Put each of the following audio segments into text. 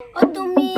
ও তুমি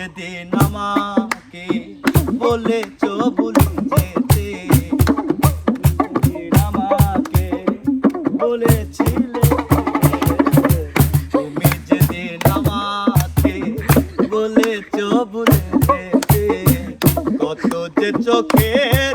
সেদিন আমাকে বলেছ ভুলে যেতে আমাকে বলেছিলে তুমি যেদিন আমাকে বলেছ ভুলে যেতে, কত যে চোখের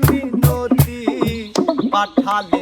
পাঠালে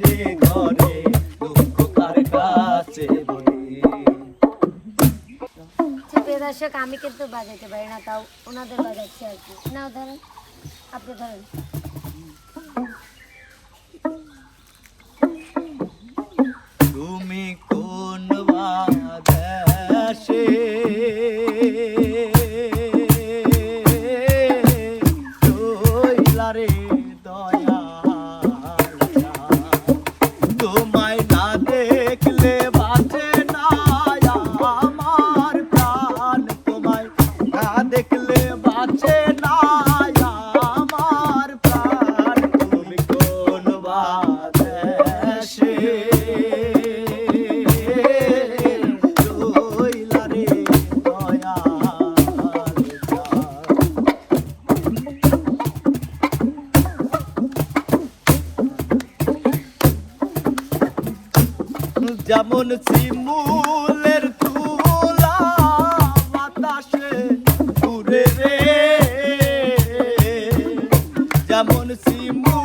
রে ঘরে আচ্ছা, দর্শক, আমি কিন্তু বাজাইতে পারি না, তাও ওনাদের বাজাচ্ছি আর কি। নাও, ধরেন, আপনি ধরেন। যেমন শিমুলের তুলা বাতাসে ঘুরে রে। যেমন শিমুলের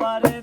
পারে